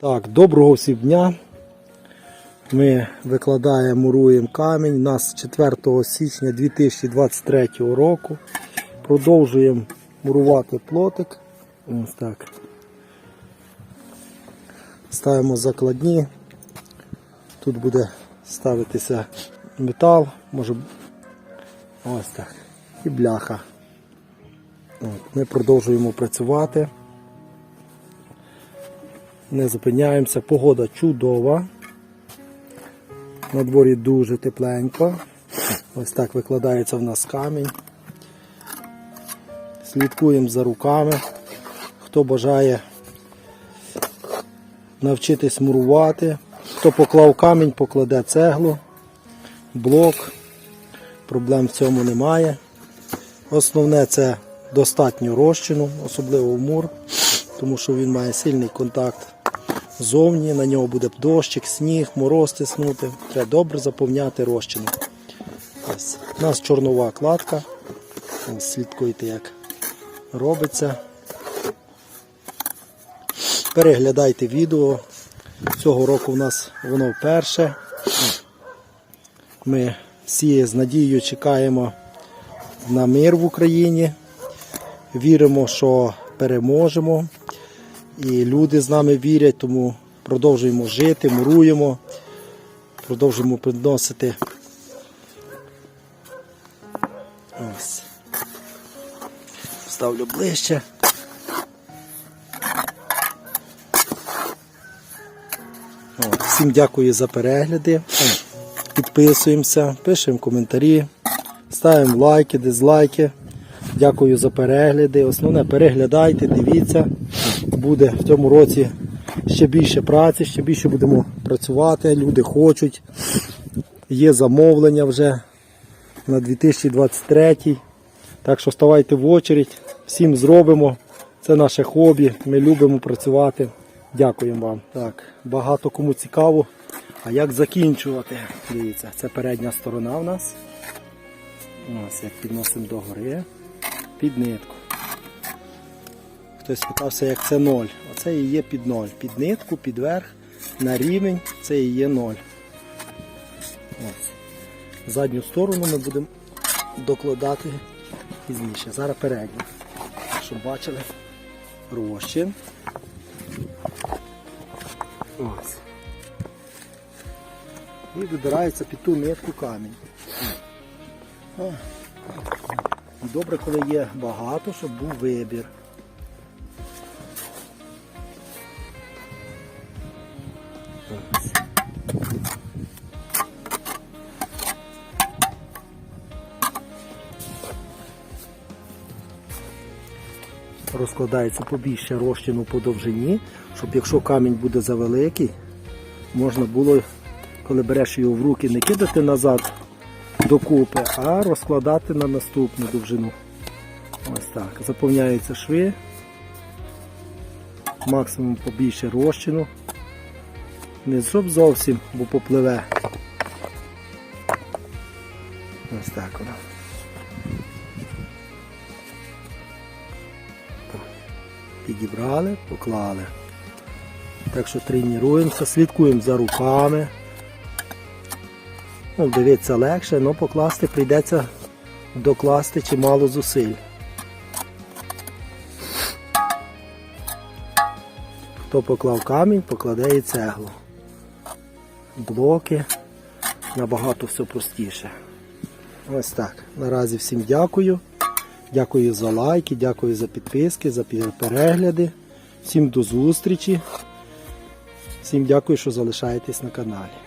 Так, доброго всім дня. Ми викладаємо, муруємо камінь. У нас 4 січня 2023 року. Продовжуємо мурувати плотик. Ось так. Ставимо закладні. Тут буде ставитися метал, може ось так. І бляха. От, ми продовжуємо працювати. Не зупиняємося. Погода чудова. На дворі дуже тепленько. Ось так викладається в нас камінь. Слідкуємо за руками. Хто бажає навчитись мурувати, хто поклав камінь, покладе цеглу, блок. Проблем в цьому немає. Основне це достатньо розчину, особливо в мур, тому що він має сильний контакт зовні, на нього буде дощик, сніг, мороз тиснути. Треба добре заповняти розчином. Ось. У нас чорнова кладка. Ось Слідкуйте, як робиться. Переглядайте відео. Цього року в нас воно вперше. Ми всі з надією чекаємо на мир в Україні. Віримо, що переможемо. І люди з нами вірять, тому продовжуємо жити, муруємо, продовжуємо приносити. Ось. Ставлю ближче. О, Всім дякую за перегляди. Підписуємося, пишемо коментарі, ставимо лайки, дизлайки. Дякую за перегляди. Основне переглядайте, дивіться. Буде в цьому році ще більше праці, ще більше будемо працювати. Люди хочуть. Є замовлення вже на 2023. Так що ставайте в очередь, всім зробимо. Це наше хобі. Ми любимо працювати. Дякуємо вам. Так, багато кому цікаво. А як закінчувати? Дивіться, це передня сторона в нас. Ось як підносимо до гори під нитку. Хтось питався, як це ноль. Оце і є під ноль. Під нитку, під верх, на рівень це і є ноль. Ось. Задню сторону ми будемо докладати пізніше. Зараз передню. Щоб бачили розчин. Ось. І вибирається під ту нитку камінь. Добре, коли є багато, щоб був вибір. Розкладається побільше розчину по довжині, щоб якщо камінь буде завеликий, можна було, коли береш його в руки, не кидати назад докупи, а розкладати на наступну довжину. Ось так. Заповняються шви. Максимум побільше розчину. Не щоб зовсім, бо попливе. Ось так воно. Підібрали, поклали. Так що тренуємося, слідкуємо за руками. Ну, дивитися легше, але покласти прийдеться докласти чимало зусиль. Хто поклав камінь, покладе і цеглу. Блоки набагато все простіше. Ось так. Наразі всім дякую. Дякую за лайки, дякую за підписки, за перегляди. Всім до зустрічі. Всім дякую, що залишаєтесь на каналі.